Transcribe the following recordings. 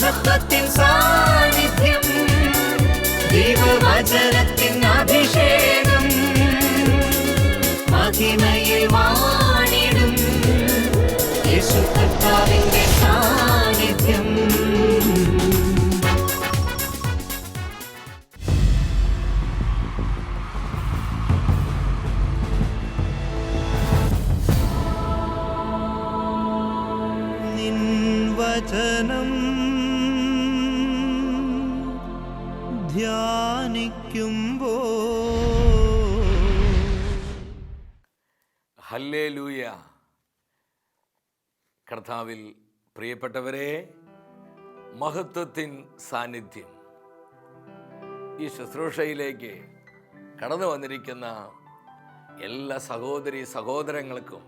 മഹത്വത്തിൻ കർത്താവിൽ പ്രിയപ്പെട്ടവരെ മഹത്വത്തിൻ സാന്നിധ്യം. ഈ ശുശ്രൂഷയിലേക്ക് കടന്നു വന്നിരിക്കുന്ന എല്ലാ സഹോദരി സഹോദരങ്ങൾക്കും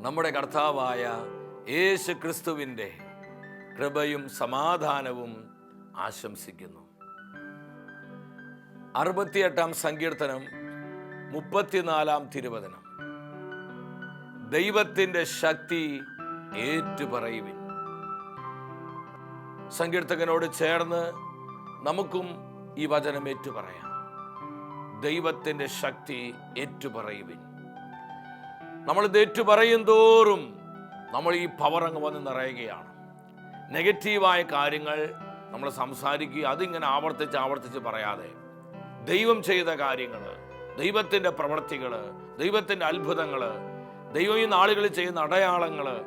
നമ്മുടെ കർത്താവായ യേശു ക്രിസ്തുവിന്റെ കൃപയും സമാധാനവും ആശംസിക്കുന്നു. അറുപത്തിയെട്ടാം സങ്കീർത്തനം മുപ്പത്തിനാലാം തിരുവചനം. ദൈവത്തിന്റെ ശക്തി ഏറ്റുപറയുവിൻ. സങ്കീർത്തകനോട് ചേർന്ന് നമുക്കും ഈ വചനം ഏറ്റുപറയാം. ദൈവത്തിന്റെ ശക്തി ഏറ്റുപറയുവിൻ. നമ്മളിത് ഏറ്റുപറയും തോറും നമ്മൾ ഈ പവർ അങ്ങ് വന്ന് നിറയുകയാണ്. നെഗറ്റീവായ കാര്യങ്ങൾ നമ്മൾ സംസാരിക്കുക അതിങ്ങനെ ആവർത്തിച്ച് ആവർത്തിച്ച് പറയാതെ ദൈവം ചെയ്ത കാര്യങ്ങൾ ദൈവത്തിന്റെ പ്രവൃത്തികൾ ദൈവത്തിന്റെ അത്ഭുതങ്ങൾ ദൈവം ഈ നാളുകളിൽ ചെയ്യുന്ന അടയാളങ്ങൾ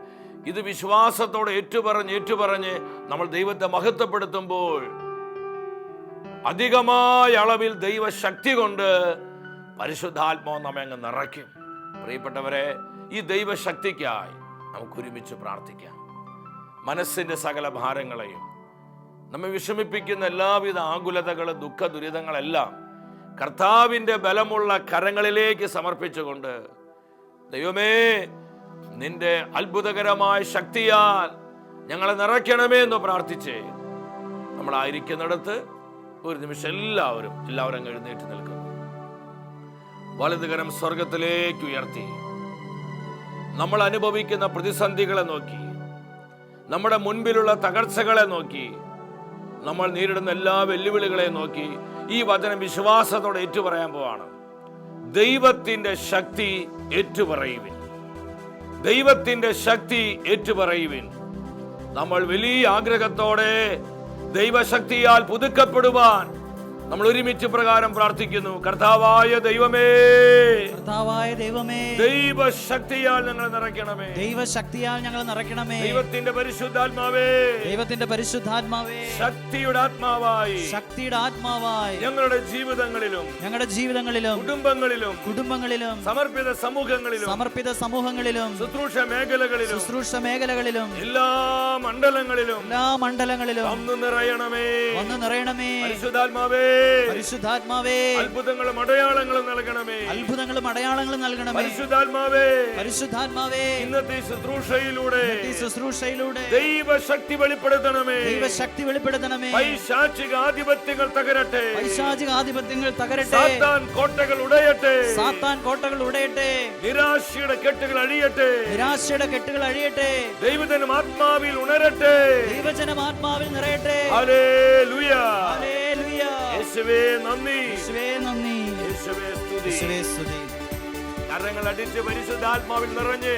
ഇത് വിശ്വാസത്തോടെ ഏറ്റുപറഞ്ഞ് ഏറ്റുപറഞ്ഞ് നമ്മൾ ദൈവത്തെ മഹത്വപ്പെടുത്തുമ്പോൾ അധികമായ അളവിൽ ദൈവശക്തി കൊണ്ട് പരിശുദ്ധാത്മാവ് നമ്മെ അങ്ങ് നിറയ്ക്കും. പ്രിയപ്പെട്ടവരെ ഈ ദൈവശക്തിക്കായി നമുക്ക് ഒരുമിച്ച് പ്രാർത്ഥിക്കാം. മനസ്സിന്റെ സകല ഭാരങ്ങളെയും നമ്മെ വിഷമിപ്പിക്കുന്ന എല്ലാവിധ ആകുലതകളും ദുഃഖ ദുരിതങ്ങളെല്ലാം കർത്താവിന്റെ ബലമുള്ള കരങ്ങളിലേക്ക് സമർപ്പിച്ചുകൊണ്ട് ദൈവമേ നിന്റെ അത്ഭുതകരമായ ശക്തിയാൽ ഞങ്ങളെ നിറയ്ക്കണമേ എന്ന് പ്രാർത്ഥിച്ച്. നമ്മളായിരിക്കുന്നിടത്ത് ഒരു നിമിഷം എല്ലാവരും എല്ലാവരും എഴുന്നേറ്റ് നിൽക്കുന്നു. വലതുകരം സ്വർഗത്തിലേക്ക് ഉയർത്തി. നമ്മൾ അനുഭവിക്കുന്ന പ്രതിസന്ധികളെ നോക്കി. നമ്മുടെ മുൻപിലുള്ള തകർച്ചകളെ നോക്കി. നമ്മൾ നേരിടുന്ന എല്ലാ വെല്ലുവിളികളെ നോക്കി. ഈ വചനം വിശ്വാസത്തോടെ ഏറ്റുപറയാൻ പോവാണ്. ദൈവത്തിന്റെ ശക്തി ഏറ്റുപറയുവിൻ. ദൈവത്തിന്റെ ശക്തി ഏറ്റുപറയുവിൻ നമ്മൾ വലിയ ആഗ്രഹത്തോടെ ദൈവശക്തിയാൽ പുതുക്കപ്പെടുവാൻ നമ്മൾ ഒരുമിച്ച് പ്രകാരം പ്രാർത്ഥിക്കുന്നു. കർത്താവായ ദൈവമേ. കർത്താവായ ദൈവമേ. ദൈവശക്തിയാൽ ഞങ്ങൾ നിറയ്ക്കണമേ. ദൈവശക്തിയാൽ ഞങ്ങൾ നിറയ്ക്കണമേ. ദൈവത്തിന്റെ പരിശുദ്ധാത്മാവേ. ദൈവത്തിന്റെ പരിശുദ്ധാത്മാവേ. ശക്തിയുടെ ആത്മാവായി. ശക്തിയുടെ ആത്മാവായി. ഞങ്ങളുടെ ജീവിതങ്ങളിലും ഞങ്ങളുടെ ജീവിതങ്ങളിലും കുടുംബങ്ങളിലും കുടുംബങ്ങളിലും സമർപ്പിത സമൂഹങ്ങളിലും സമർപ്പിത സമൂഹങ്ങളിലും ശുശ്രൂഷ മേഖലകളിലും ശുശ്രൂഷ മേഖലകളിലും എല്ലാ മണ്ഡലങ്ങളിലും എല്ലാ മണ്ഡലങ്ങളിലും വന്നു നിറയണമേ. വന്നു നിറയണമേ. പരിശുദ്ധാത്മാവേ. പരിശുദ്ധാത്മാവേ. അത്ഭുതങ്ങളും അടയാളങ്ങളും നൽകണമേ. അത്ഭുതങ്ങളും അടയാളങ്ങളും നൽകണമേ. പരിശുദ്ധാത്മാവേ. പരിശുദ്ധാത്മാവേ. ഇന്നത്തെ ശുശ്രൂഷയിലൂടെ ശുശ്രൂഷയിലൂടെ ദൈവശക്തി വെളിപ്പെടുത്തണമേ. ദൈവശക്തി വെളിപ്പെടുത്തണമേ. പൈശാചിക ആധിപത്യങ്ങൾ തകരട്ടെ. പൈശാചിക ആധിപത്യങ്ങൾ തകരട്ടെ. സാത്താൻ കോട്ടകൾ ഉടയട്ടെ. സാത്താൻ കോട്ടകൾ ഉടയട്ടെ. നിരാശയുടെ കെട്ടുകൾ അഴിയട്ടെ. നിരാശയുടെ കെട്ടുകൾ അഴിയട്ടെ. ദൈവജനം ആത്മാവിൽ ഉണരട്ടെ. ദൈവജനം ആത്മാവിൽ നിറയട്ടെ. ഹല്ലേലൂയ. യേശുവേ നന്ദി. യേശുവേ നന്ദി. യേശുവേ സ്തുതി. യേശുവേ സ്തുതി. കരങ്ങൾ അടിച്ച് പരിശുദ്ധാത്മാവിൽ നിറഞ്ഞ്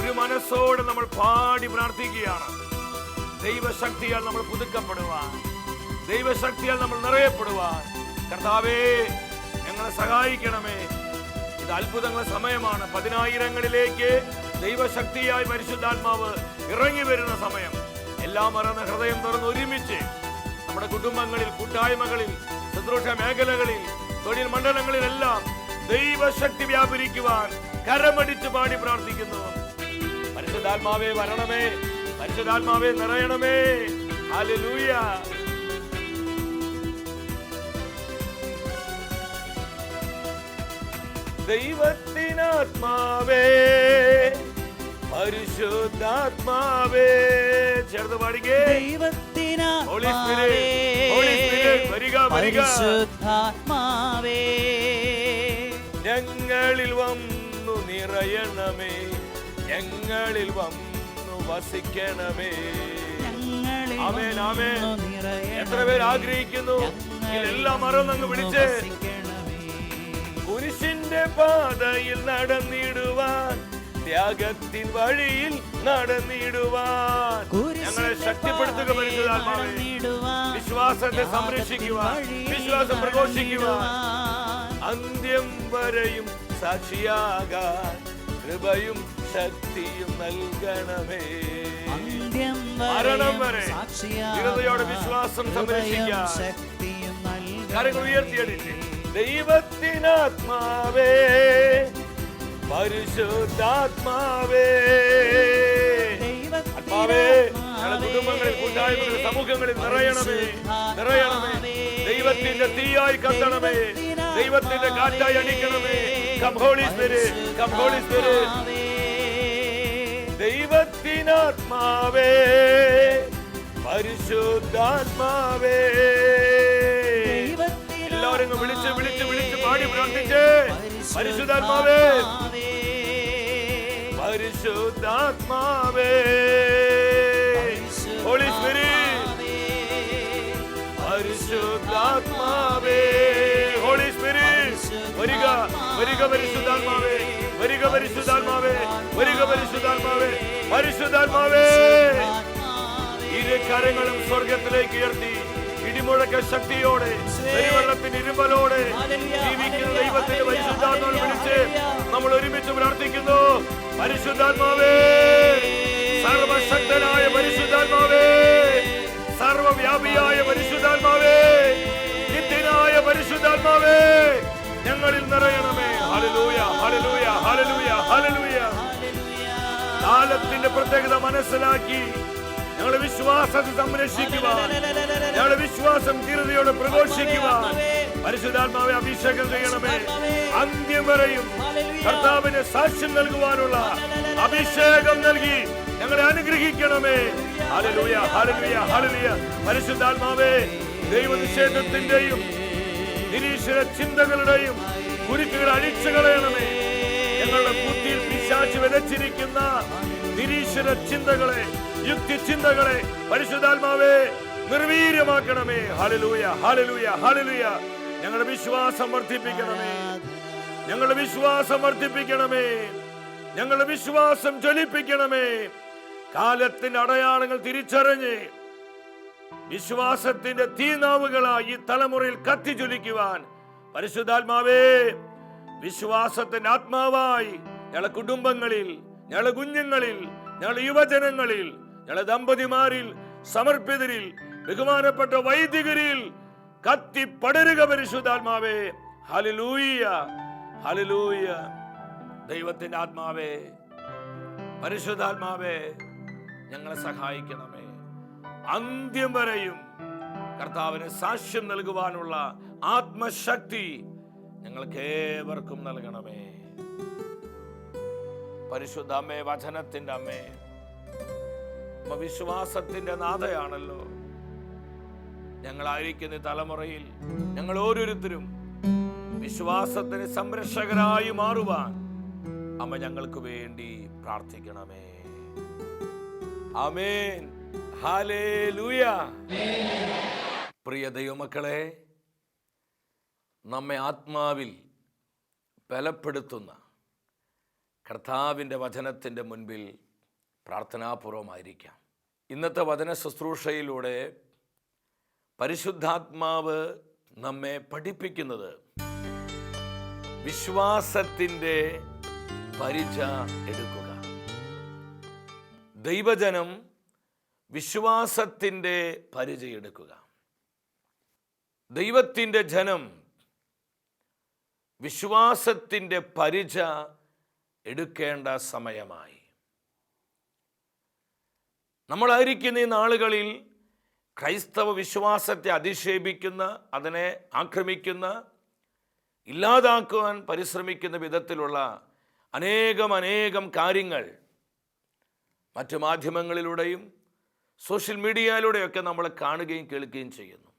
ഒരു മനസ്സോടെ നമ്മൾ പാടി പ്രാർത്ഥിക്കുകയാണ്. ദൈവശക്തിയാൽ നമ്മൾ പുതുക്കപ്പെടുവാൻ. ദൈവശക്തിയാൽ നമ്മൾ നിറയപ്പെടുവാൻ. കർത്താവേ ഞങ്ങളെ സഹായിക്കണമേ. ഇത് അത്ഭുതങ്ങളുടെ സമയമാണ്. പതിനായിരങ്ങളിലേക്ക് ദൈവശക്തിയായി പരിശുദ്ധാത്മാവ് ഇറങ്ങി വരുന്ന സമയം. എല്ലാം മറന്ന് ഹൃദയം തുറന്ന് ഒരുമിച്ച് നമ്മുടെ കുടുംബങ്ങളിൽ കൂട്ടായ്മകളിൽ ശുശ്രൂഷ മേഖലകളിൽ തൊഴിൽ മണ്ഡലങ്ങളിലെല്ലാം ദൈവശക്തി വ്യാപരിക്കുവാൻ കരമടിച്ചു പാടി പ്രാർത്ഥിക്കുന്നു. പരിശുദ്ധാത്മാവേ വരണമേ പരിശുദ്ധാത്മാവേ നിറയണമേ. ഹല്ലേലൂയ. ദൈവത്തിനാത്മാവേ പരിശുദ്ധാത്മാവേ ചേർത്ത് പാടിക്കേ. Holy പരിശുദ്ധാത്മാവേ. ഞങ്ങളിൽ വന്നു നിറയണമേ. ഞങ്ങളിൽ വന്നു വസിക്കണമേ. ആമേൻ, ആമേൻ. എത്ര പേര് ആഗ്രഹിക്കുന്നു? എല്ലാം മറന്നങ്ങ് വിളിച്ച്. വസിക്കണമേ. കുരിശിന്റെ പാതയിൽ നടന്നിടുവാൻ ത്യാഗത്തിൻ വഴിയിൽ നടന്നിടുവാൻ. ഞങ്ങളെ ശക്തിപ്പെടുത്തുക പരിശുദ്ധാത്മാവേ വിശ്വാസത്തെ സംരക്ഷിക്കുക വിശ്വാസം പ്രഘോഷിക്കുക. അന്ത്യം വരെയും സാക്ഷിയാകാൻ കൃപയും ശക്തിയും നൽകണമേ. മരണം വരെ ദൃഢതയോടെ വിശ്വാസം സംരക്ഷിക്കാൻ ശക്തിയും കരങ്ങൾ നൽകണമേ. ദൈവത്തിനാത്മാവേ പരിശുദ്ധാത്മാവേ. ആത്മാവേ ഞങ്ങളുടെ കുടുംബങ്ങളിൽ കൂട്ടായ്മകളിൽ സമൂഹങ്ങളിൽ നിറയണമേ. നിറയണമേ. ദൈവത്തിന്റെ തീയായി കത്തണമേ. ദൈവത്തിന്റെ കാറ്റായി അടിക്കണമേ. കം ഹോളി കം ഹോളി ദൈവത്തിനാത്മാവേ പരിശുദ്ധാത്മാവേ. എല്ലാവരും വിളിച്ച് വിളിച്ച് വിളിച്ച് പാടി പ്രാർത്ഥിച്ച്. പരിശുദ്ധാത്മാവേ പരിശുദ്ധാത്മാവേ. വരിക വരിക പരിശുദ്ധാത്മാവേ വരിക പരിശുദ്ധാത്മാവേ വരിക പരിശുദ്ധാത്മാവേ പരിശുദ്ധാത്മാവേ. ഇരു കരങ്ങളും സ്വർഗത്തിലേക്ക് ഉയർത്തി ഇടിമുഴക്ക ശക്തിയോടെ വെള്ളത്തിന് ഇരുമ്പലോടെ ജീവിക്കുന്ന ദൈവത്തിന്റെ പരിശുദ്ധാത്മാവിനെ വിളിച്ച് നമ്മൾ ഒരുമിച്ച് പ്രാർത്ഥിക്കുന്നു. പരിശുദ്ധാത്മാവേ സർവശക്തനായ പരിശുദ്ധാത്മാവേ സർവവ്യാപിയായ പരിശുദ്ധാത്മാവേ നിത്യനായ പരിശുദ്ധാത്മാവേ ഞങ്ങളിൽ നിറയണമേ. ഹലലൂയ ഹലലൂയ ഹലലൂയ ഹലലൂയ കാലത്തിന്റെ പ്രത്യേകത മനസ്സിലാക്കി ഞങ്ങളുടെ വിശ്വാസത്തെ സംരക്ഷിക്കുവാൻ ഞങ്ങളുടെ വിശ്വാസം ധീരതയോടെ പ്രഘോഷിക്കുവാൻ പരിശുദ്ധാത്മാവെ അഭിഷേകം ചെയ്യണമേ. അന്ത്യം വരെയും കർത്താവിന് സാക്ഷ്യം നൽകുവാനുള്ള അഭിഷേകം നൽകി ഞങ്ങളെ അനുഗ്രഹിക്കണമേ. ഹലലൂയ ഹലലൂയ ഹലലൂയ പരിശുദ്ധാത്മാവേ ദൈവനിഷേധത്തിന്റെയും നിരീശ്വര ചിന്തകളുടെയും കുരുക്കുകൾ അഴിച്ചു കളയണമേ. ഞങ്ങളുടെ ബുദ്ധിയിൽ പിശാച്ച് വിതച്ചിരിക്കുന്ന നിരീശ്വര ചിന്തകളെ യുക്തി ചിന്തകളെ പരിശുദ്ധാത്മാവേ നിർവീര്യമാക്കണമേ. ഹലലൂയ ഹലലൂയ ഹലലൂയ ഞങ്ങളുടെ വിശ്വാസം വർദ്ധിപ്പിക്കണമേ. ഞങ്ങളുടെ വിശ്വാസം വർദ്ധിപ്പിക്കണമേ. ഞങ്ങളുടെ വിശ്വാസം ജ്വലിപ്പിക്കണമേ. കാലത്തിന്റെ അടയാളങ്ങൾ തിരിച്ചറിഞ്ഞ് വിശ്വാസത്തിന്റെ തീനാവുകളായി ഈ തലമുറയിൽ കത്തിജ്വലിക്കുവാൻ പരിശുദ്ധാത്മാവേ വിശ്വാസത്തിന്റെ ആത്മാവായി ഞങ്ങളുടെ കുടുംബങ്ങളിൽ ഞങ്ങളുടെ കുഞ്ഞുങ്ങളിൽ ഞങ്ങളുടെ യുവജനങ്ങളിൽ ഞങ്ങളുടെ ദമ്പതിമാരിൽ സമർപ്പിതരിൽ ബഹുമാനപ്പെട്ട വൈദികരിൽ കത്തി പടരുക പരിശുദ്ധാത്മാവേ. ഹലിലൂയ ഹലിലൂയ ദൈവത്തിന്റെ ആത്മാവേ പരിശുദ്ധാത്മാവേ ഞങ്ങളെ സഹായിക്കണമേ. അന്ത്യം വരെയും കർത്താവിന് സാക്ഷ്യം നൽകുവാനുള്ള ആത്മശക്തി ഞങ്ങൾക്ക് ഏവർക്കും നൽകണമേ. പരിശുദ്ധ അമ്മേ വചനത്തിന്റെ അമ്മേ വിശ്വാസത്തിന്റെ നാഥയാണല്ലോ. ഞങ്ങളായിരിക്കുന്ന തലമുറയിൽ ഞങ്ങൾ ഓരോരുത്തരും വിശ്വാസത്തിന് സംരക്ഷകരായി മാറുവാൻ അമ്മ ഞങ്ങൾക്ക് വേണ്ടി പ്രാർത്ഥിക്കണമേ. ആമേൻ. പ്രിയ ദൈവമക്കളെ നമ്മെ ആത്മാവിൽ ബലപ്പെടുത്തുന്ന കർത്താവിന്റെ വചനത്തിന്റെ മുൻപിൽ പ്രാർത്ഥനാപൂർവമായിരിക്കാം. ഇന്നത്തെ വചന ശുശ്രൂഷയിലൂടെ പരിശുദ്ധാത്മാവ് നമ്മെ പഠിപ്പിക്കുന്നത് വിശ്വാസത്തിന്റെ പരിച എടുക്കുക. ദൈവജനം വിശ്വാസത്തിന്റെ പരിചയെടുക്കുക ദൈവത്തിന്റെ ജനം വിശ്വാസത്തിന്റെ പരിച എടുക്കേണ്ട സമയമായി. നമ്മളായിരിക്കുന്ന ഈ നാളുകളിൽ ക്രൈസ്തവ വിശ്വാസത്തെ അധിക്ഷേപിക്കുന്ന അതിനെ ആക്രമിക്കുന്ന ഇല്ലാതാക്കുവാൻ പരിശ്രമിക്കുന്ന വിധത്തിലുള്ള അനേകം അനേകം കാര്യങ്ങൾ മറ്റു മാധ്യമങ്ങളിലൂടെയും സോഷ്യൽ മീഡിയയിലൂടെയൊക്കെ നമ്മൾ കാണുകയും കേൾക്കുകയും ചെയ്യുന്നു.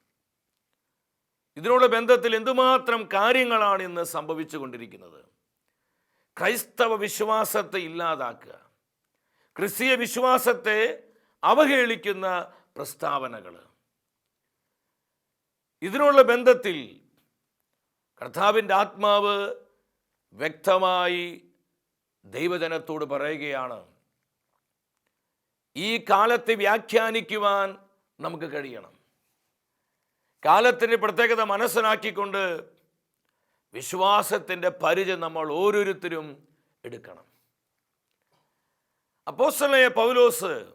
ഇതിനോട് ബന്ധത്തിൽ എന്തുമാത്രം കാര്യങ്ങളാണ് ഇന്ന് സംഭവിച്ചു കൊണ്ടിരിക്കുന്നത് ക്രൈസ്തവ വിശ്വാസത്തെ ഇല്ലാതാക്കുക ക്രിസ്തീയ വിശ്വാസത്തെ അവഹേളിക്കുന്ന പ്രസ്താവനകൾ. ഇതിനുള്ള ബന്ധത്തിൽ കർത്താവിന്റെ ആത്മാവ് വ്യക്തമായി ദൈവജനത്തോട് പറയുകയാണ്. ഈ കാലത്തെ വ്യാഖ്യാനിക്കുവാൻ നമുക്ക് കഴിയണം. കാലത്തിന്റെ പ്രത്യേകത മനസ്സിലാക്കിക്കൊണ്ട് വിശ്വാസത്തിന്റെ പരിചയം നമ്മൾ ഓരോരുത്തരും എടുക്കണം. അപ്പോസ്തലനായ പൗലോസ്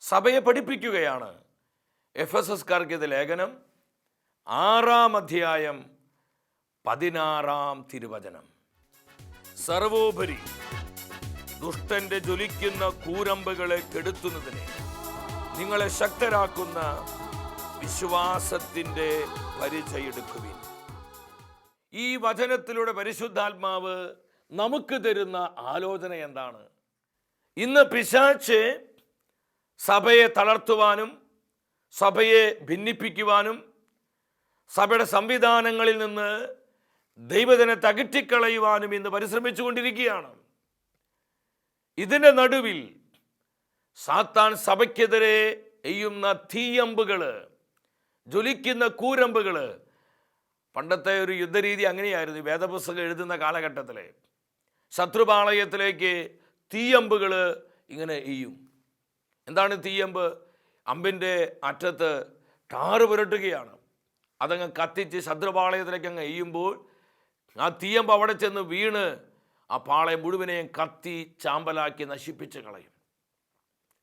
സഭയെ പഠിപ്പിക്കുകയാണ്. എഫ് എസ് എസ്കാർക്ക് ലേഖനം ആറാം അധ്യായം പതിനാറാം തിരുവചനം. സർവോപരി ദുഷ്ടന്റെ ജ്വലിക്കുന്ന കൂരമ്പുകളെ കെടുത്തുന്നതിന് നിങ്ങളെ ശക്തരാക്കുന്ന വിശ്വാസത്തിന്റെ പരിചയെടുക്കുവിൻ. ഈ വചനത്തിലൂടെ പരിശുദ്ധാത്മാവ് നമുക്ക് തരുന്ന ആലോചന എന്താണ്? ഇന്ന് പിശാച്ച് സഭയെ തളർത്തുവാനും സഭയെ ഭിന്നിപ്പിക്കുവാനും സഭയുടെ സംവിധാനങ്ങളിൽ നിന്ന് ദൈവജനത്തെ അകറ്റിക്കളയുവാനും ഇന്ന് പരിശ്രമിച്ചുകൊണ്ടിരിക്കുകയാണ്. ഇതിന്റെ നടുവിൽ സാത്താൻ സഭയ്ക്കെതിരെ എയ്യുന്ന തീയമ്പുകൾ ജ്വലിക്കുന്ന കൂരമ്പുകൾ പണ്ടത്തെ ഒരു യുദ്ധരീതി അങ്ങനെയായിരുന്നു വേദപുസ്തകം എഴുതുന്ന കാലഘട്ടത്തിൽ ശത്രുപാളയത്തിലേക്ക് തീയമ്പുകൾ ഇങ്ങനെ എയ്യും. എന്താണ് തീയമ്പ്? അമ്പിന്റെ അറ്റത്ത് ടാറ് പുരട്ടുകയാണ്. അതങ്ങ് കത്തിച്ച് ശത്രുപാളയത്തിലേക്ക് അങ്ങ് എയ്യുമ്പോൾ ആ തീയമ്പ് അവിടെ ചെന്ന് വീണ് ആ പാളയം മുഴുവനെയും കത്തി ചാമ്പലാക്കി നശിപ്പിച്ച് കളയും.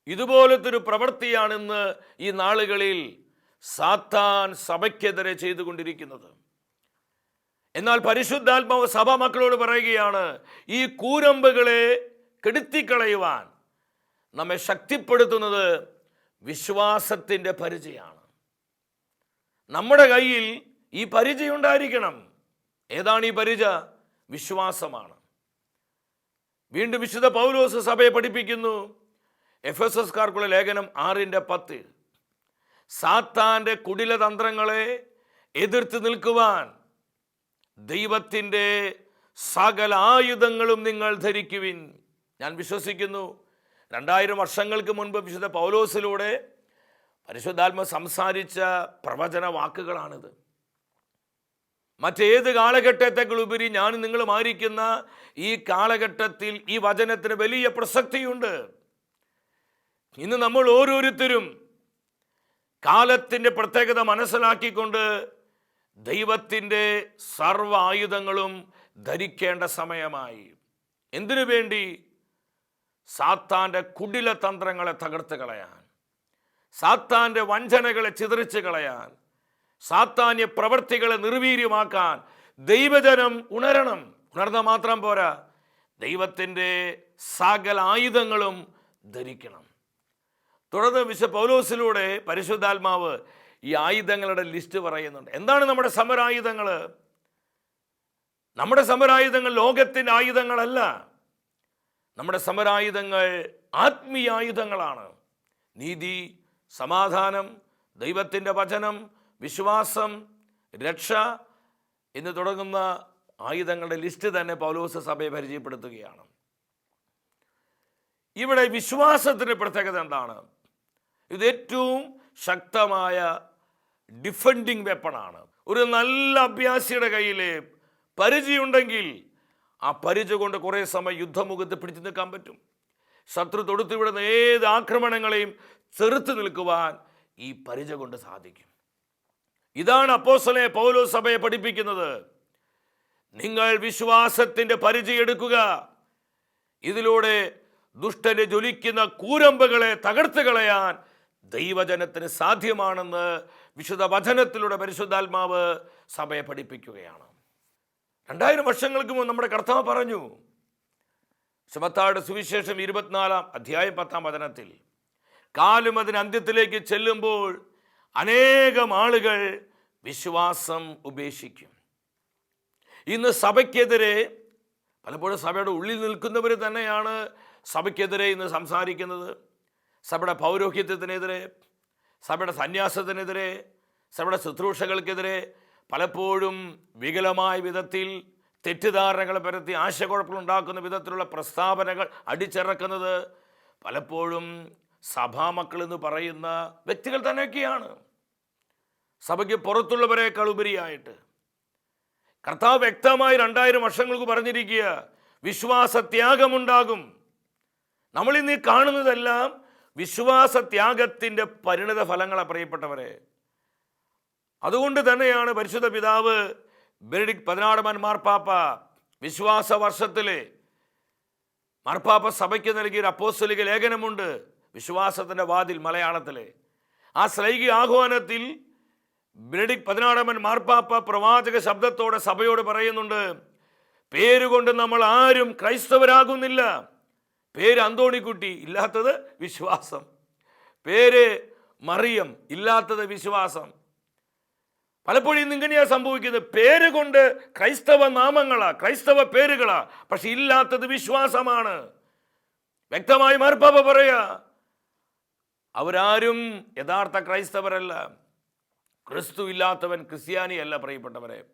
ഇതുപോലത്തെ ഒരു പ്രവൃത്തിയാണിന്ന് ഈ നാളുകളിൽ സാത്താൻ സഭയ്ക്കെതിരെ ചെയ്തുകൊണ്ടിരിക്കുന്നത്. എന്നാൽ പരിശുദ്ധാത്മാവ് സഭ മക്കളോട് പറയുകയാണ് ഈ കൂരമ്പുകളെ കെടുത്തിക്കളയുവാൻ നമ്മെ ശക്തിപ്പെടുത്തുന്നത് വിശ്വാസത്തിന്റെ പരിചയമാണ്. നമ്മുടെ കയ്യിൽ ഈ പരിചയം ഉണ്ടായിരിക്കണം ഏതാണ് ഈ പരിച? വിശ്വാസമാണ്. വീണ്ടും വിശുദ്ധ പൗലോസ് സഭയെ പഠിപ്പിക്കുന്നു. എഫ് എസ് എസ്കാർക്കുള്ള ലേഖനം ആറിന്റെ പത്ത്. സാത്താന്റെ കുടിലതന്ത്രങ്ങളെ എതിർത്ത് നിൽക്കുവാൻ ദൈവത്തിന്റെ സകല ആയുധങ്ങളും നിങ്ങൾ ധരിക്കുവിൻ. ഞാൻ വിശ്വസിക്കുന്നു രണ്ടായിരം വർഷങ്ങൾക്ക് മുൻപ് വിശുദ്ധ പൗലോസിലൂടെ പരിശുദ്ധാത്മ സംസാരിച്ച പ്രവചന വാക്കുകളാണിത്. മറ്റേത് കാലഘട്ടത്തെക്കുളുപരി ഞാൻ നിങ്ങൾ മാരിക്കുന്ന ഈ കാലഘട്ടത്തിൽ ഈ വചനത്തിന് വലിയ പ്രസക്തിയുണ്ട്. ഇന്ന് നമ്മൾ ഓരോരുത്തരും കാലത്തിന്റെ പ്രത്യേകത മനസ്സിലാക്കിക്കൊണ്ട് ദൈവത്തിന്റെ സർവ ആയുധങ്ങളും ധരിക്കേണ്ട സമയമായി. എന്തിനു വേണ്ടി? സാത്താന്റെ കുടില തന്ത്രങ്ങളെ തകർത്ത് കളയാൻ. സാത്താന്റെ വഞ്ചനകളെ ചിതറിച്ച് കളയാൻ. സാത്താന്യ പ്രവർത്തികളെ നിർവീര്യമാക്കാൻ ദൈവജനം ഉണരണം. ഉണർന്ന മാത്രം പോരാ. ദൈവത്തിന്റെ സകല ആയുധങ്ങളും ധരിക്കണം. തുടർന്ന് വിശ പൗലോസിലൂടെ പരിശുദ്ധാത്മാവ് ഈ ആയുധങ്ങളുടെ ലിസ്റ്റ് പറയുന്നുണ്ട്. എന്താണ് നമ്മുടെ സമരായുധങ്ങൾ? നമ്മുടെ സമരായുധങ്ങൾ ലോകത്തിന്റെ ആയുധങ്ങളല്ല. നമ്മുടെ സമരായുധങ്ങൾ ആത്മീയായുധങ്ങളാണ് നീതി സമാധാനം ദൈവത്തിന്റെ വചനം വിശ്വാസം രക്ഷ എന്ന് തുടങ്ങുന്ന ആയുധങ്ങളുടെ ലിസ്റ്റ് തന്നെ പൗലോസ് സഭയെ പരിചയപ്പെടുത്തുകയാണ്. ഇവിടെ വിശ്വാസത്തിന്റെ പ്രത്യേകത എന്താണ്? ഇത് ഏറ്റവും ശക്തമായ ഡിഫൻഡിങ് വെപ്പണാണ്. ഒരു നല്ല അഭ്യാസിയുടെ കയ്യിൽ പരിചയമുണ്ടെങ്കിൽ ആ പരിചയ കൊണ്ട് കുറേ സമയം യുദ്ധമുഖത്ത് പിടിച്ചു നിൽക്കാൻ പറ്റും. ശത്രു തൊടുത്തുവിടുന്ന ഏത് ആക്രമണങ്ങളെയും ചെറുത്തു നിൽക്കുവാൻ ഈ പരിചയ കൊണ്ട് സാധിക്കും. ഇതാണ് അപ്പോസലെ പൗലോ സഭയെ പഠിപ്പിക്കുന്നത്. നിങ്ങൾ വിശ്വാസത്തിന്റെ പരിചയമെടുക്കുക ഇതിലൂടെ ദുഷ്ടനെ ജ്വലിക്കുന്ന കൂരമ്പുകളെ തകർത്ത് കളയാൻ ദൈവജനത്തിന് സാധ്യമാണെന്ന് വിശുദ്ധ വചനത്തിലൂടെ പരിശുദ്ധാത്മാവ് സഭയെ പഠിപ്പിക്കുകയാണ്. രണ്ടായിരം വർഷങ്ങൾക്ക് മുമ്പ് നമ്മുടെ കർത്താവ് പറഞ്ഞു ശുഭത്താട് സുവിശേഷം ഇരുപത്തിനാലാം അധ്യായം പത്താം വചനത്തിൽ കാലും അതിന് അന്ത്യത്തിലേക്ക് ചെല്ലുമ്പോൾ അനേകം ആളുകൾ വിശ്വാസം ഉപേക്ഷിക്കും. ഇന്ന് സഭയ്ക്കെതിരെ പലപ്പോഴും സഭയുടെ ഉള്ളിൽ നിൽക്കുന്നവർ തന്നെയാണ് സഭയ്ക്കെതിരെ ഇന്ന് സംസാരിക്കുന്നത്. സഭയുടെ പൗരോഹിത്യത്തിനെതിരെ സഭയുടെ സന്യാസത്തിനെതിരെ സഭയുടെ ശുശ്രൂഷകൾക്കെതിരെ പലപ്പോഴും വികലമായ വിധത്തിൽ തെറ്റിദ്ധാരണകൾ പരത്തി ആശയക്കുഴപ്പങ്ങൾ ഉണ്ടാക്കുന്ന വിധത്തിലുള്ള പ്രസ്താവനകൾ അടിച്ചിറക്കുന്നത് പലപ്പോഴും സഭാമക്കൾ എന്ന് പറയുന്ന വ്യക്തികൾ തന്നെയൊക്കെയാണ്. സഭയ്ക്ക് പുറത്തുള്ളവരെക്കാൾ ഉപരിയായിട്ട്. കർത്താവ് വ്യക്തമായി രണ്ടായിരം വർഷങ്ങൾക്ക് പറഞ്ഞിരിക്കുക വിശ്വാസത്യാഗമുണ്ടാകും. നമ്മൾ ഇന്ന് കാണുന്നതെല്ലാം വിശ്വാസത്യാഗത്തിന്റെ പരിണിത ഫലങ്ങളെ പറയപ്പെട്ടവരെ അതുകൊണ്ട് തന്നെയാണ് പരിശുദ്ധ പിതാവ് ബെനഡിക് പതിനാടമൻ മാർപ്പാപ്പ വിശ്വാസ വർഷത്തിലെ മാർപ്പാപ്പ സഭയ്ക്ക് നൽകിയൊരു അപ്പോസ്തലിക ലേഖനമുണ്ട്. വിശ്വാസത്തിന്റെ വാതിൽ മലയാളത്തിലെ. ആ സ്ലൈകിക ആഹ്വാനത്തിൽ ബെനഡിക് പതിനാടമൻ മാർപ്പാപ്പ പ്രവാചക ശബ്ദത്തോടെ സഭയോട് പറയുന്നുണ്ട് പേരുകൊണ്ട് നമ്മൾ ആരും ക്രൈസ്തവരാകുന്നില്ല. പേര് അന്തോണിക്കുട്ടി ഇല്ലാത്തത് വിശ്വാസം. പേര് മറിയം ഇല്ലാത്തത് വിശ്വാസം. പലപ്പോഴും ഇന്ന് ഇങ്ങനെയാണ് സംഭവിക്കുന്നത്. പേര് കൊണ്ട് ക്രൈസ്തവ നാമങ്ങളാ ക്രൈസ്തവ പേരുകളാ പക്ഷെ ഇല്ലാത്തത് വിശ്വാസമാണ്. വ്യക്തമായി മാർപ്പാപ്പ പറയാ അവരാരും യഥാർത്ഥ ക്രൈസ്തവരല്ല. ക്രിസ്തു ഇല്ലാത്തവൻ ക്രിസ്ത്യാനിയല്ല പ്രിയപ്പെട്ടവരെ.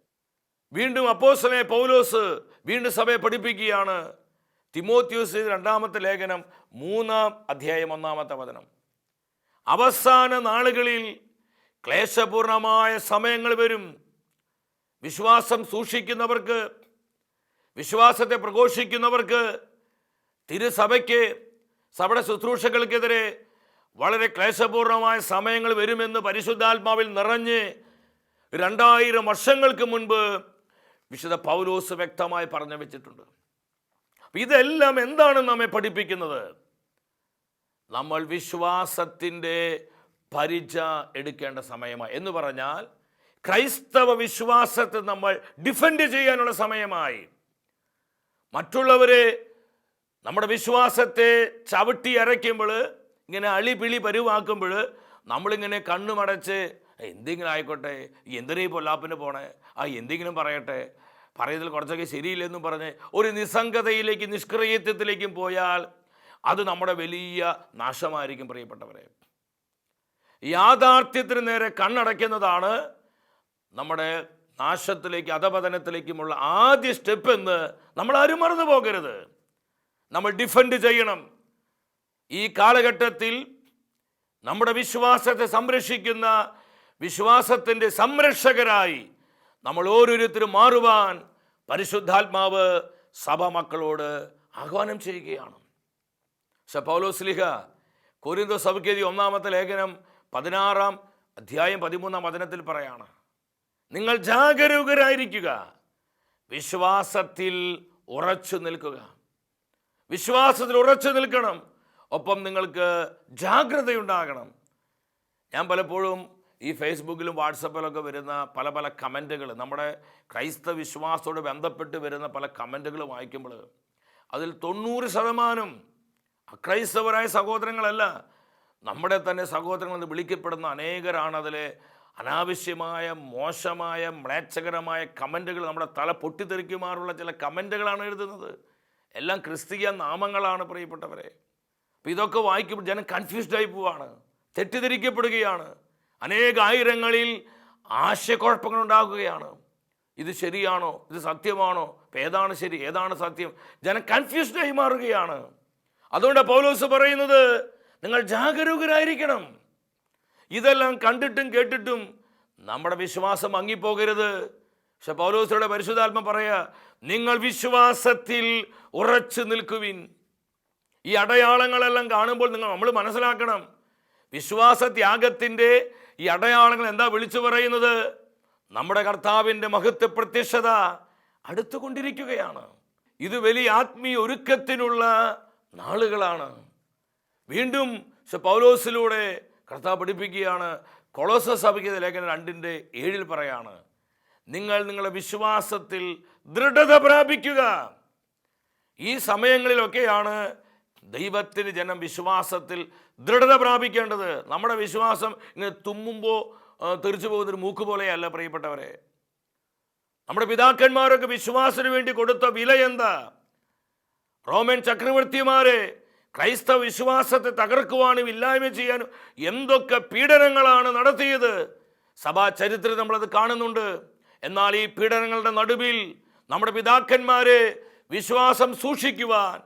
വീണ്ടും അപ്പോസലെ പൗലോസ് വീണ്ടും സഭയെ പഠിപ്പിക്കുകയാണ്. തിമോത്യൂസ് രണ്ടാമത്തെ ലേഖനം മൂന്നാം അധ്യായം ഒന്നാമത്തെ വചനം. അവസാന നാളുകളിൽ ക്ലേശപൂർണമായ സമയങ്ങൾ വരും. വിശ്വാസം സൂക്ഷിക്കുന്നവർക്ക് വിശ്വാസത്തെ പ്രഘോഷിക്കുന്നവർക്ക് തിരുസഭയ്ക്ക് സഭയുടെ ശുശ്രൂഷകൾക്കെതിരെ വളരെ ക്ലേശപൂർണമായ സമയങ്ങൾ വരുമെന്ന് പരിശുദ്ധാത്മാവിൽ നിറഞ്ഞ് രണ്ടായിരം വർഷങ്ങൾക്ക് മുൻപ് വിശുദ്ധ പൗലോസ് വ്യക്തമായി പറഞ്ഞു വെച്ചിട്ടുണ്ട്. ഇതെല്ലാം എന്താണ് നമ്മെ പഠിപ്പിക്കുന്നത്? നമ്മൾ വിശ്വാസത്തിന്റെ പരിച എടുക്കേണ്ട സമയമായി. എന്ന് പറഞ്ഞാൽ ക്രൈസ്തവ വിശ്വാസത്തെ നമ്മൾ ഡിഫെൻഡ് ചെയ്യാനുള്ള സമയമായി. മറ്റുള്ളവരെ നമ്മുടെ വിശ്വാസത്തെ ചവിട്ടി അരയ്ക്കുമ്പോൾ ഇങ്ങനെ അളിപിളി പരുവാക്കുമ്പോൾ നമ്മളിങ്ങനെ കണ്ണുമടച്ച് എന്തെങ്കിലും ആയിക്കോട്ടെ എന്തിനാ ഈ പൊല്ലാപ്പിന് പോണേ? ആ എന്തെങ്കിലും പറയട്ടെ. പറയുന്നതിൽ കുറച്ചൊക്കെ ശരിയില്ലെന്നും പറഞ്ഞ് ഒരു നിസ്സംഗതയിലേക്കും നിഷ്ക്രിയത്വത്തിലേക്കും പോയാൽ അത് നമ്മുടെ വലിയ നാശമായിരിക്കും പ്രിയപ്പെട്ടവരെ. യാഥാർത്ഥ്യത്തിന് നേരെ കണ്ണടയ്ക്കുന്നതാണ് നമ്മുടെ നാശത്തിലേക്ക് അധപതനത്തിലേക്കുമുള്ള ആദ്യ സ്റ്റെപ്പ് എന്ന് നമ്മൾ ആരും മറന്നു പോകരുത്. നമ്മൾ ഡിഫെൻഡ് ചെയ്യണം. ഈ കാലഘട്ടത്തിൽ നമ്മുടെ വിശ്വാസത്തെ സംരക്ഷിക്കുന്ന വിശ്വാസത്തിന്റെ സംരക്ഷകരായി നമ്മൾ ഓരോരുത്തരും മാറുവാൻ പരിശുദ്ധാത്മാവ് സഭ മക്കളോട് ആഹ്വാനം ചെയ്യുകയാണ്. പൗലോസ്ലിഹ കോരിന്തോ സഭയ്ക്കെതി ഒന്നാമത്തെ ലേഖനം പതിനാറാം അധ്യായം പതിമൂന്നാം വചനത്തിൽ പറയാണ്. നിങ്ങൾ ജാഗരൂകരായിരിക്കുക വിശ്വാസത്തിൽ ഉറച്ചു നിൽക്കുക. വിശ്വാസത്തിൽ ഉറച്ചു നിൽക്കണം. ഒപ്പം നിങ്ങൾക്ക് ജാഗ്രതയുണ്ടാകണം. ഞാൻ പലപ്പോഴും ഈ ഫേസ്ബുക്കിലും വാട്സപ്പിലൊക്കെ വരുന്ന പല പല കമന്റുകൾ നമ്മുടെ ക്രൈസ്തവ വിശ്വാസത്തോട് ബന്ധപ്പെട്ട് വരുന്ന പല കമന്റുകൾ വായിക്കുമ്പോൾ അതിൽ തൊണ്ണൂറ് ശതമാനം അക്രൈസ്തവരായ സഹോദരങ്ങളല്ല നമ്മുടെ തന്നെ സഹോദരങ്ങൾ എന്ന് വിളിക്കപ്പെടുന്ന അനേകരാണ് അതിലെ അനാവശ്യമായ മോശമായ മ്ലേച്ഛകരമായ കമന്റുകൾ നമ്മുടെ തല പൊട്ടിത്തെറിക്കുമാറുള്ള ചില കമന്റുകളാണ് എഴുതുന്നത്. എല്ലാം ക്രിസ്തീയ നാമങ്ങളാണ് പ്രിയപ്പെട്ടവരെ. അപ്പോൾ ഇതൊക്കെ വായിക്കുമ്പോൾ ജനം കൺഫ്യൂസ്ഡായി പോവാണ്. തെറ്റിദ്ധരിക്കപ്പെടുകയാണ്. അനേക ആയിരങ്ങളിൽ ആശയക്കുഴപ്പങ്ങൾ ഉണ്ടാകുകയാണ്. ഇത് ശരിയാണോ? ഇത് സത്യമാണോ? ഇപ്പം ഏതാണ് ശരി? ഏതാണ് സത്യം? ജനം കൺഫ്യൂസ്ഡായി മാറുകയാണ്. അതുകൊണ്ട് പൗലോസ് പറയുന്നത് നിങ്ങൾ ജാഗരൂകരായിരിക്കണം. ഇതെല്ലാം കണ്ടിട്ടും കേട്ടിട്ടും നമ്മുടെ വിശ്വാസം അങ്ങിപ്പോകരുത് പക്ഷെ പൗലോസയുടെ പരിശുദ്ധാത്മ പറയാ നിങ്ങൾ വിശ്വാസത്തിൽ ഉറച്ചു നിൽക്കുവിൻ. ഈ അടയാളങ്ങളെല്ലാം കാണുമ്പോൾ നിങ്ങൾ നമ്മൾ മനസ്സിലാക്കണം. വിശ്വാസ വിശ്വാസത്യാഗത്തിന്റെ ഈ അടയാളങ്ങൾ എന്താ വിളിച്ചു പറയുന്നത്? നമ്മുടെ കർത്താവിന്റെ മഹത്വ പ്രത്യക്ഷത അടുത്തുകൊണ്ടിരിക്കുകയാണ്. ഇത് വലിയ ആത്മീയ ഒരുക്കത്തിനുള്ള നാളുകളാണ്. വീണ്ടും പൗലോസിലൂടെ കർത്താവ് പഠിപ്പിക്കുകയാണ്. കൊളോസ സഭയ്ക്ക് ലേഖനം രണ്ടിന്റെ ഏഴിൽ പറയാണ്. നിങ്ങൾ നിങ്ങളുടെ വിശ്വാസത്തിൽ ദൃഢത പ്രാപിക്കുക. ഈ സമയങ്ങളിലൊക്കെയാണ് ദൈവത്തിന് ജനം വിശ്വാസത്തിൽ ദൃഢത പ്രാപിക്കേണ്ടത്. നമ്മുടെ വിശ്വാസം ഇങ്ങനെ തുമ്മുമ്പോൾ തെറിച്ചു പോകുന്നൊരു മൂക്ക് പോലെയല്ല പ്രിയപ്പെട്ടവരെ. നമ്മുടെ പിതാക്കന്മാരൊക്കെ വിശ്വാസത്തിന് വേണ്ടി കൊടുത്ത വില എന്താ? റോമൻ ചക്രവർത്തിമാരെ ക്രൈസ്തവ വിശ്വാസത്തെ തകർക്കുവാനും ഇല്ലായ്മ ചെയ്യാനും എന്തൊക്കെ പീഡനങ്ങളാണ് നടത്തിയത്? സഭാ ചരിത്രം നമ്മളത് കാണുന്നുണ്ട്. എന്നാൽ ഈ പീഡനങ്ങളുടെ നടുവിൽ നമ്മുടെ പിതാക്കന്മാരെ വിശ്വാസം സൂക്ഷിക്കുവാൻ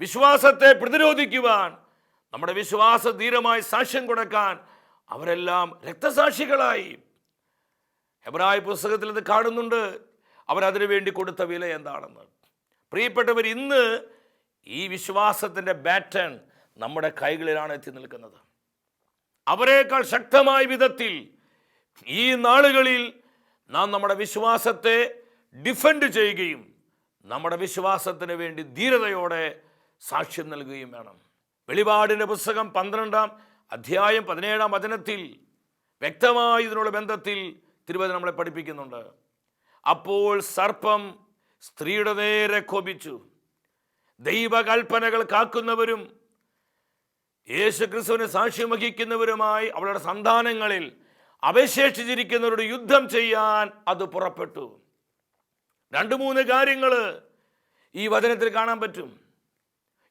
വിശ്വാസത്തെ പ്രതിരോധിക്കുവാൻ നമ്മുടെ വിശ്വാസ ധീരമായി സാക്ഷ്യം കൊടുക്കാൻ അവരെല്ലാം രക്തസാക്ഷികളായി. ഹെബ്രായ പുസ്തകത്തിൽ ഇത് കാണുന്നുണ്ട്. അവരതിനു വേണ്ടി കൊടുത്ത വില എന്താണെന്ന്. പ്രിയപ്പെട്ടവർ ഇന്ന് ഈ വിശ്വാസത്തിന്റെ ബാറ്റൺ നമ്മുടെ കൈകളിലാണ് എത്തി നിൽക്കുന്നത്. അവരെക്കാൾ ശക്തമായ വിധത്തിൽ ഈ നാളുകളിൽ നാം നമ്മുടെ വിശ്വാസത്തെ ഡിഫെൻഡ് ചെയ്യുകയും നമ്മുടെ വിശ്വാസത്തിന് വേണ്ടി ധീരതയോടെ സാക്ഷ്യം നൽകുകയും വേണം. വെളിപാടിന്റെ പുസ്തകം പന്ത്രണ്ടാം അധ്യായം പതിനേഴാം വചനത്തിൽ വ്യക്തമായി ഇതിനുള്ള ബന്ധത്തിൽ തിരുവചനം നമ്മളെ പഠിപ്പിക്കുന്നുണ്ട്. അപ്പോൾ സർപ്പം സ്ത്രീയുടെ നേരെ കോപിച്ചു. ദൈവകൽപ്പനകൾ കാക്കുന്നവരും യേശു ക്രിസ്തുവിനെ സാക്ഷ്യം വഹിക്കുന്നവരുമായി അവളുടെ സന്താനങ്ങളിൽ അവശേഷിച്ചിരിക്കുന്നവരുടെ യുദ്ധം ചെയ്യാൻ അത് പുറപ്പെട്ടു. രണ്ട് മൂന്ന് കാര്യങ്ങൾ ഈ വചനത്തിൽ കാണാൻ പറ്റും.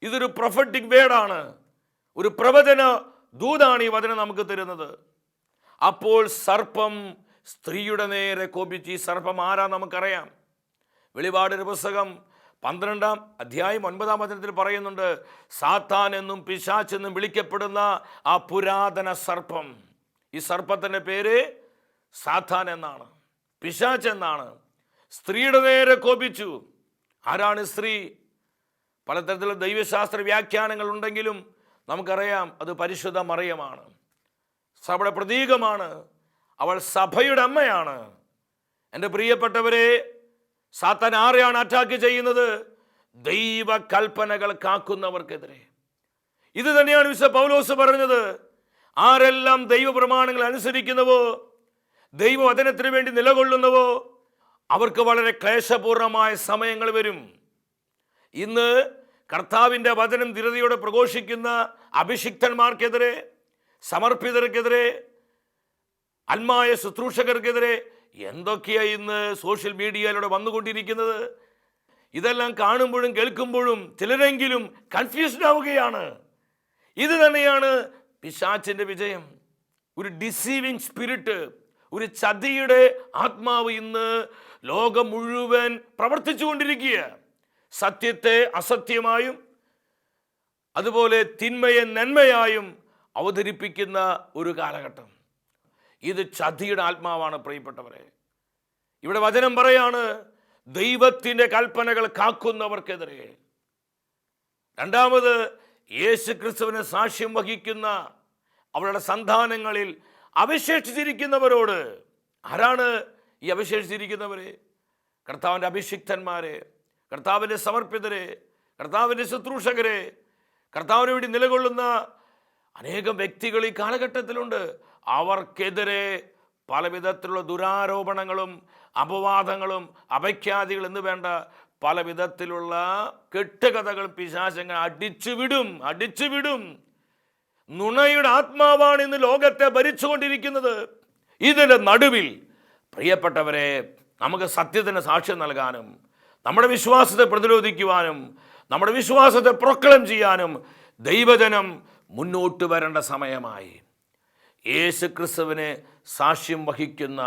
ഇതൊരു പ്രൊഫറ്റിക് വേഡാണ് ഒരു പ്രവചന ദൂതാണ് ഈ വചനം നമുക്ക് തരുന്നത്. അപ്പോൾ സർപ്പം സ്ത്രീയുടെ നേരെ കോപിച്ച് ഈ സർപ്പം ആരാ നമുക്കറിയാം? വെളിപാടൊരു പുസ്തകം പന്ത്രണ്ടാം അധ്യായം ഒൻപതാം വചനത്തിൽ പറയുന്നുണ്ട് സാത്താൻ എന്നും പിശാച്ച് എന്നും വിളിക്കപ്പെടുന്ന ആ പുരാതന സർപ്പം. ഈ സർപ്പത്തിന്റെ പേര് സാത്താൻ എന്നാണ് പിശാച്ച് എന്നാണ്. സ്ത്രീയുടെ നേരെ കോപിച്ചു. ആരാണ് സ്ത്രീ? പലതരത്തിലുള്ള ദൈവശാസ്ത്ര വ്യാഖ്യാനങ്ങൾ ഉണ്ടെങ്കിലും നമുക്കറിയാം അത് പരിശുദ്ധ മറിയമാണ്. സഭയുടെ പ്രതീകമാണ്. അവൾ സഭയുടെ അമ്മയാണ്. എന്റെ പ്രിയപ്പെട്ടവരെ സാത്താൻ ആരെയാണ് അറ്റാക്ക് ചെയ്യുന്നത്? ദൈവ കൽപ്പനകൾ കാക്കുന്നവർക്കെതിരെ. ഇത് തന്നെയാണ് വിശ്വ പൗലോസ് പറഞ്ഞത്. ആരെല്ലാം ദൈവപ്രമാണങ്ങൾ അനുസരിക്കുന്നുവോ ദൈവവചനത്തിന് വേണ്ടി നിലകൊള്ളുന്നുവോ അവർക്ക് വളരെ ക്ലേശപൂർണമായ സമയങ്ങൾ വരും. ഇന്ന് കർത്താവിന്റെ വചനം ധീരതയോടെ പ്രഘോഷിക്കുന്ന അഭിഷിക്തന്മാർക്കെതിരെ സമർപ്പിതർക്കെതിരെ അന്മായ ശുശ്രൂഷകർക്കെതിരെ എന്തൊക്കെയാണ് ഇന്ന് സോഷ്യൽ മീഡിയയിലൂടെ വന്നുകൊണ്ടിരിക്കുന്നത്? ഇതെല്ലാം കാണുമ്പോഴും കേൾക്കുമ്പോഴും ചിലരെങ്കിലും കൺഫ്യൂസ്ഡ് ആവുകയാണ്. ഇത് തന്നെയാണ് പിശാച്ചിന്റെ വിജയം. ഒരു ഡിസീവിങ് സ്പിരിറ്റ് ഒരു ചതിയുടെ ആത്മാവ് ഇന്ന് ലോകം മുഴുവൻ പ്രവർത്തിച്ചുകൊണ്ടിരിക്കുക സത്യത്തെ അസത്യമായും അതുപോലെ തിന്മയെ നന്മയായും അവതരിപ്പിക്കുന്ന ഒരു കാലഘട്ടം. ഇത് ചതിയുടെ ആത്മാവാണ് പ്രിയപ്പെട്ടവരെ. ഇവിടെ വചനം പറയാണ് ദൈവത്തിന്റെ കൽപ്പനകൾ കാക്കുന്നവർക്കെതിരെ. രണ്ടാമത് യേശു ക്രിസ്തുവിന് സാക്ഷ്യം വഹിക്കുന്ന അവരുടെ സന്താനങ്ങളിൽ അവശേഷിച്ചിരിക്കുന്നവരോട്. ആരാണ് ഈ അവശേഷിച്ചിരിക്കുന്നവരെ? കർത്താവിന്റെ അഭിഷിക്തന്മാരെ. കർത്താവിന്റെ സമർപ്പിതരെ കർത്താവിന്റെ ശുശ്രൂഷകരെ കർത്താവിന് വേണ്ടി നിലകൊള്ളുന്ന അനേകം വ്യക്തികൾ ഈ കാലഘട്ടത്തിലുണ്ട്. അവർക്കെതിരെ പലവിധത്തിലുള്ള ദുരാരോപണങ്ങളും അപവാദങ്ങളും അപഖ്യാതികൾ എന്ന് വേണ്ട പല വിധത്തിലുള്ള കെട്ടുകഥകൾ പിശാചങ്ങൾ അടിച്ചുവിടും അടിച്ചുവിടും. നുണയുടെ ആത്മാവാണ് ഇന്ന് ലോകത്തെ ഭരിച്ചുകൊണ്ടിരിക്കുന്നത്. ഇതിന്റെ നടുവിൽ പ്രിയപ്പെട്ടവരെ നമുക്ക് സത്യത്തിന് സാക്ഷ്യം നൽകാനും നമ്മുടെ വിശ്വാസത്തെ പ്രതിരോധിക്കുവാനും നമ്മുടെ വിശ്വാസത്തെ പ്രൊക്ലം ചെയ്യാനും ദൈവജനം മുന്നോട്ട് വരേണ്ട സമയമായി. യേശു ക്രിസ്തുവിനെ സാക്ഷ്യം വഹിക്കുന്ന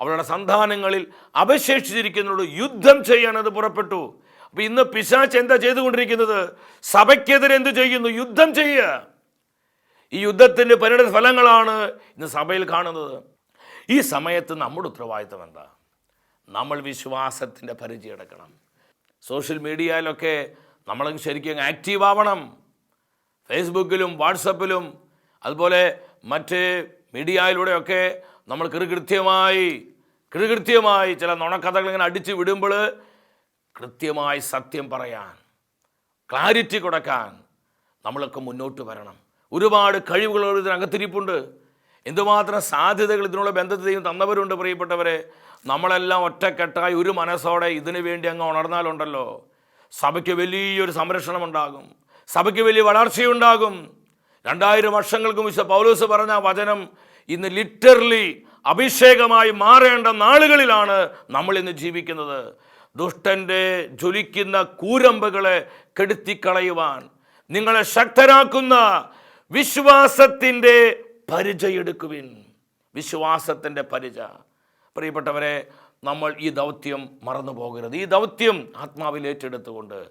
അവരുടെ സന്താനങ്ങളിൽ അവശേഷിച്ചിരിക്കുന്നവരോട് യുദ്ധം ചെയ്യാനത് പുറപ്പെട്ടു. അപ്പം ഇന്ന് പിശാച്ച് എന്താ ചെയ്തുകൊണ്ടിരിക്കുന്നത്? സഭയ്ക്കെതിരെ എന്ത് ചെയ്യുന്നു? യുദ്ധം ചെയ്യുക ഈ യുദ്ധത്തിന്റെ പരിണിത ഫലങ്ങളാണ് ഇന്ന് സഭയിൽ കാണുന്നത്. ഈ സമയത്ത് നമ്മുടെ ഉത്തരവാദിത്തം എന്താ? നമ്മൾ വിശ്വാസത്തിന്റെ പരിചയം എടുക്കണം. സോഷ്യൽ മീഡിയയിലൊക്കെ നമ്മൾ ശരിക്കും ആക്റ്റീവ് ആവണം ഫേസ്ബുക്കിലും വാട്സപ്പിലും അതുപോലെ മറ്റ് മീഡിയയിലൂടെയൊക്കെ നമ്മൾ കൃകൃത്യമായി കൃകൃത്യമായി ചില നുണക്കഥകൾ ഇങ്ങനെ അടിച്ചു വിടുമ്പോൾ കൃത്യമായി സത്യം പറയാൻ ക്ലാരിറ്റി കൊടുക്കാൻ നമ്മളൊക്കെ മുന്നോട്ട് വരണം. ഒരുപാട് കഴിവുകൾ ഇതിനകത്തിരിപ്പുണ്ട്. എന്തുമാത്രം സാധ്യതകൾ ഇതിനുള്ള ബന്ധത്തിൽ ദൈവം തന്നവരുണ്ട് പ്രിയപ്പെട്ടവരെ. നമ്മളെല്ലാം ഒറ്റക്കെട്ടായി ഒരു മനസ്സോടെ ഇതിനു വേണ്ടി അങ്ങ് ഉണർന്നാലുണ്ടല്ലോ. സഭയ്ക്ക് വലിയൊരു സംരക്ഷണം ഉണ്ടാകും സഭയ്ക്ക് വലിയ വളർച്ചയുണ്ടാകും. രണ്ടായിരം വർഷങ്ങൾക്ക് മുമ്പ് പൗലോസ് പറഞ്ഞ വചനം ഇന്ന് ലിറ്ററലി അഭിഷേകമായി മാറേണ്ട നാളുകളിലാണ് നമ്മൾ ഇന്ന് ജീവിക്കുന്നത്. ദുഷ്ടന്റെ ജ്വലിക്കുന്ന കൂരമ്പുകളെ കെടുത്തിക്കളയുവാൻ നിങ്ങളെ ശക്തരാക്കുന്ന വിശ്വാസത്തിന്റെ പരിചയെടുക്കുവിൻ. വിശ്വാസത്തിന്റെ പരിച. പ്രിയപ്പെട്ടവരെ നമ്മൾ ഈ ദൗത്യം മറന്നു പോകരുത്. ഈ ദൗത്യം ആത്മാവിൽ ഏറ്റെടുത്തുകൊണ്ട്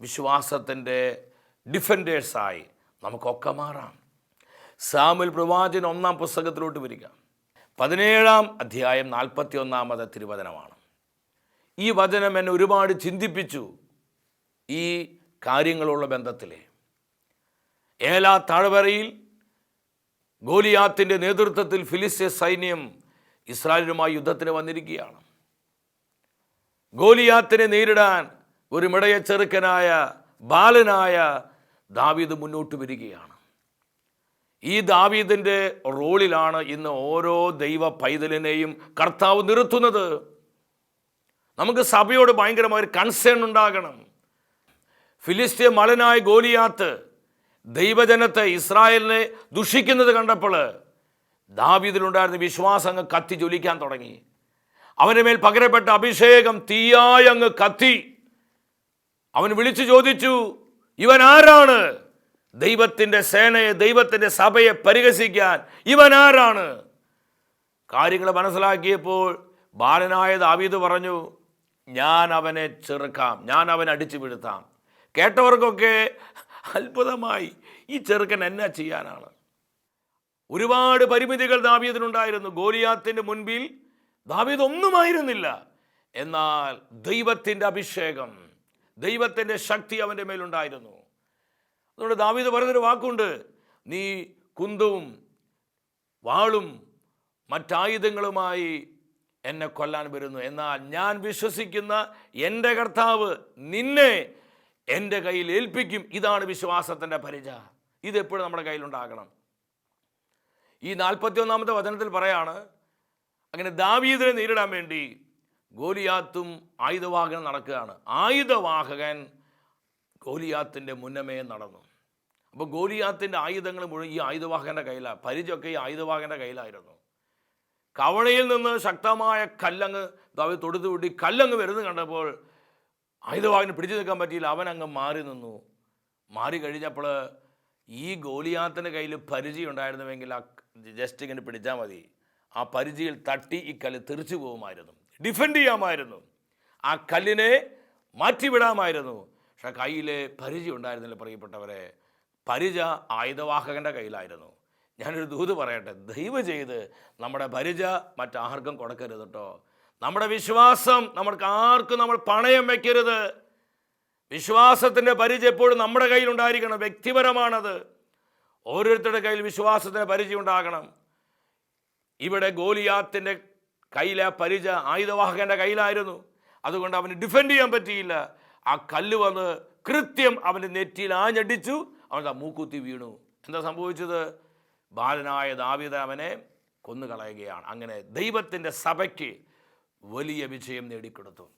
വിശ്വാസത്തിന്റെ ഡിഫൻഡേഴ്സായി നമുക്കൊക്കെ മാറാം. സാമുൽ പ്രവാചൻ ഒന്നാം പുസ്തകത്തിലോട്ട് വരിക. പതിനേഴാം അധ്യായം നാൽപ്പത്തി ഒന്നാമത് തിരുവചനമാണ്. ഈ വചനം എന്നെ ഒരുപാട് ചിന്തിപ്പിച്ചു ഈ കാര്യങ്ങളുള്ള ബന്ധത്തിലെ. ഏലാ താഴ്വരയിൽ ഗോലിയാത്തിന്റെ നേതൃത്വത്തിൽ ഫിലിസ്തീൻ സൈന്യം ഇസ്രായേലുമായി യുദ്ധത്തിന് വന്നിരിക്കുകയാണ്. ഗോലിയാത്തിനെ നേരിടാൻ ഒരു മിടയ ചെറുക്കനായ ബാലനായ ദാവീദ് മുന്നോട്ട് വരികയാണ്. ഈ ദാവീദിന്റെ റോളിലാണ് ഇന്ന് ഓരോ ദൈവ പൈതലിനെയും കർത്താവ് നിർത്തുന്നത്. നമുക്ക് സഭയോട് ഭയങ്കരമായ ഒരു കൺസേൺ ഉണ്ടാകണം. ഫിലിസ്തീയ മലനായ ഗോലിയാത്ത് ദൈവജനത്തെ ഇസ്രായേലിനെ ദുഷിക്കുന്നത് കണ്ടപ്പോൾ ദാവീദിലുണ്ടായിരുന്ന വിശ്വാസം അങ്ങ് കത്തി ജ്വലിക്കാൻ തുടങ്ങി. അവന്റെ മേൽ പകരപ്പെട്ട അഭിഷേകം തീയായി അങ്ങ് കത്തി. അവൻ വിളിച്ചു ചോദിച്ചു ഇവൻ ആരാണ്? ദൈവത്തിന്റെ സേനയെ ദൈവത്തിന്റെ സഭയെ പരിഹസിക്കാൻ ഇവൻ ആരാണ്? കാര്യങ്ങൾ മനസ്സിലാക്കിയപ്പോൾ ബാലനായ ദാവീദ് പറഞ്ഞു ഞാൻ അവനെ ചെറുക്കാം ഞാൻ അവനെ അടിച്ചു വീഴ്ത്താം. കേട്ടവർക്കൊക്കെ അത്ഭുതമായി ഈ ചെറുക്കൻ എന്നാ ചെയ്യാനാണ്? ഒരുപാട് പരിമിതികൾ ദാവീദിനുണ്ടായിരുന്നു. ഗോലിയാത്തിന്റെ മുൻപിൽ ദാവീദ് ഒന്നുമായിരുന്നില്ല എന്നാൽ ദൈവത്തിന്റെ അഭിഷേകം ദൈവത്തിന്റെ ശക്തി അവന്റെ മേലുണ്ടായിരുന്നു. അതുകൊണ്ട് ദാവീദ് പറഞ്ഞൊരു വാക്കുണ്ട്. നീ കുന്തവും വാളും മറ്റായുധങ്ങളുമായി എന്നെ കൊല്ലാൻ വരുന്നു. എന്നാൽ ഞാൻ വിശ്വസിക്കുന്ന എന്റെ കർത്താവ് നിന്നെ എന്റെ കയ്യിൽ ഏൽപ്പിക്കും. ഇതാണ് വിശ്വാസത്തിന്റെ പരിച ഇതെപ്പോഴും നമ്മുടെ കയ്യിലുണ്ടാകണം. ഈ നാൽപ്പത്തി ഒന്നാമത്തെ വചനത്തിൽ പറയാണ് അങ്ങനെ ദാവീദിനെ നേരിടാൻ വേണ്ടി ഗോലിയാത്തും ആയുധവാഹകൻ നടക്കുകയാണ്. ആയുധവാഹകൻ ഗോലിയാത്തിന്റെ മുന്നമേ നടന്നു. അപ്പോൾ ഗോലിയാത്തിന്റെ ആയുധങ്ങൾ മുഴുവൻ ഈ ആയുധവാഹകന്റെ കയ്യിലാണ് പരിചയൊക്കെ ഈ ആയുധവാഹകന്റെ കയ്യിലായിരുന്നു. കവണയിൽ നിന്ന് ശക്തമായ കല്ലങ്ങ് ദാവീദ് തൊടുത്തു വിട്ടി കല്ലങ്ങ് വരുന്നത് കണ്ടപ്പോൾ ആയുധവാഹന് പിടിച്ചു നിൽക്കാൻ പറ്റിയില്ല. അവൻ അങ്ങ് മാറി നിന്നു. മാറി കഴിഞ്ഞപ്പോൾ ഈ ഗോലിയാത്തിന്റെ കയ്യിൽ പരിചയം ഉണ്ടായിരുന്നുവെങ്കിൽ ആ ജസ്റ്റ് ഇങ്ങനെ പിടിച്ചാൽ മതി. ആ പരിചയിൽ തട്ടി ഈ കല്ല് തെറിച്ചു പോകുമായിരുന്നു. ഡിഫെൻഡ് ചെയ്യാമായിരുന്നു. ആ കല്ലിനെ മാറ്റിവിടാമായിരുന്നു. പക്ഷെ കയ്യിൽ പരിചയം ഉണ്ടായിരുന്നില്ല പ്രിയപ്പെട്ടവരെ. പരിച ആയുധവാഹകന്റെ കയ്യിലായിരുന്നു. ഞാനൊരു ദൂത് പറയട്ടെ. ദൈവം ചെയ്ത് നമ്മുടെ പരിച മറ്റാർക്കും കൊടുക്കരുത് കേട്ടോ. നമ്മുടെ വിശ്വാസം നമ്മൾക്ക് ആർക്കും നമ്മൾ പണയം വയ്ക്കരുത് വിശ്വാസത്തിന്റെ പരിചയം എപ്പോഴും നമ്മുടെ കയ്യിലുണ്ടായിരിക്കണം വ്യക്തിപരമാണത്. ഓരോരുത്തരുടെ കയ്യിൽ വിശ്വാസത്തിന് പരിചയം ഉണ്ടാകണം. ഇവിടെ ഗോലിയാത്തിന്റെ കയ്യിലെ പരിച ആയുധവാഹകന്റെ കയ്യിലായിരുന്നു. അതുകൊണ്ട് അവന് ഡിഫെൻഡ് ചെയ്യാൻ പറ്റിയില്ല. ആ കല്ല് വന്ന് കൃത്യം അവന്റെ നെറ്റിയിൽ ആഞ്ഞടിച്ചു അവന്റെ മൂക്കുത്തി വീണു. എന്താ സംഭവിച്ചത്? ബാലനായ ദാവിത അവനെ കൊന്നുകളയുകയാണ്. അങ്ങനെ ദൈവത്തിന്റെ സഭയ്ക്ക് വലിയ വിജയം നേടിക്കൊടുത്തു.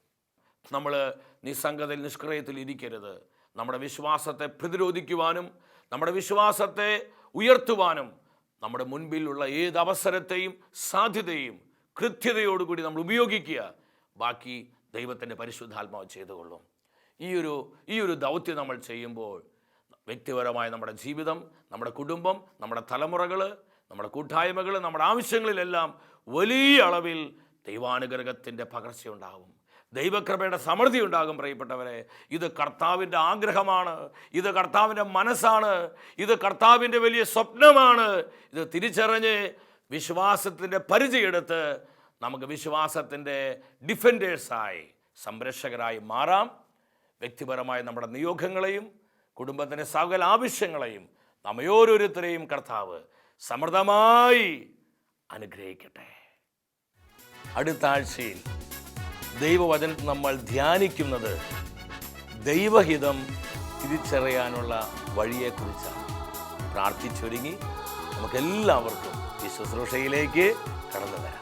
നമ്മൾ നിസ്സംഗതയിൽ നിഷ്ക്രിയത്തിൽ ഇരിക്കരുത്. നമ്മുടെ വിശ്വാസത്തെ പ്രതിരോധിക്കുവാനും നമ്മുടെ വിശ്വാസത്തെ ഉയർത്തുവാനും നമ്മുടെ മുൻപിലുള്ള ഏത് അവസരത്തെയും സാധ്യതയും കൃത്യതയോടുകൂടി നമ്മൾ ഉപയോഗിക്കുക. ബാക്കി ദൈവത്തിന്റെ പരിശുദ്ധാത്മാവ് ചെയ്തുകൊള്ളും. ഈ ഒരു ഈ ഒരു ദൗത്യം നമ്മൾ ചെയ്യുമ്പോൾ വ്യക്തിപരമായ നമ്മുടെ ജീവിതം നമ്മുടെ കുടുംബം നമ്മുടെ തലമുറകൾ നമ്മുടെ കൂട്ടായ്മകൾ നമ്മുടെ ആവശ്യങ്ങളിലെല്ലാം വലിയ അളവിൽ ദൈവാനുഗ്രഹത്തിന്റെ പകർച്ചയുണ്ടാകും. ദൈവകൃപയുടെ സമൃദ്ധി ഉണ്ടാകും പ്രിയപ്പെട്ടവരെ. ഇത് കർത്താവിന്റെ ആഗ്രഹമാണ്. ഇത് കർത്താവിന്റെ മനസ്സാണ്. ഇത് കർത്താവിന്റെ വലിയ സ്വപ്നമാണ്. ഇത് തിരിച്ചറിഞ്ഞ് വിശ്വാസത്തിന്റെ പരിചയെടുത്ത് നമുക്ക് വിശ്വാസത്തിന്റെ ഡിഫൻഡേഴ്സായി സംരക്ഷകരായി മാറാം. വ്യക്തിപരമായ നമ്മുടെ നിയോഗങ്ങളെയും കുടുംബത്തിന്റെ സകല ആവശ്യങ്ങളെയും നമ്മയോരോരുത്തരെയും കർത്താവ് സമൃദ്ധമായി അനുഗ്രഹിക്കട്ടെ. അടുത്ത ആഴ്ചയിൽ ദൈവവചനത്തിൽ നമ്മൾ ധ്യാനിക്കുന്നത് ദൈവഹിതം തിരിച്ചറിയാനുള്ള വഴിയെക്കുറിച്ചാണ്. പ്രാർത്ഥിച്ചൊരുങ്ങി നമുക്കെല്ലാവർക്കും ഈ ശുശ്രൂഷയിലേക്ക് കടന്നു വരാം.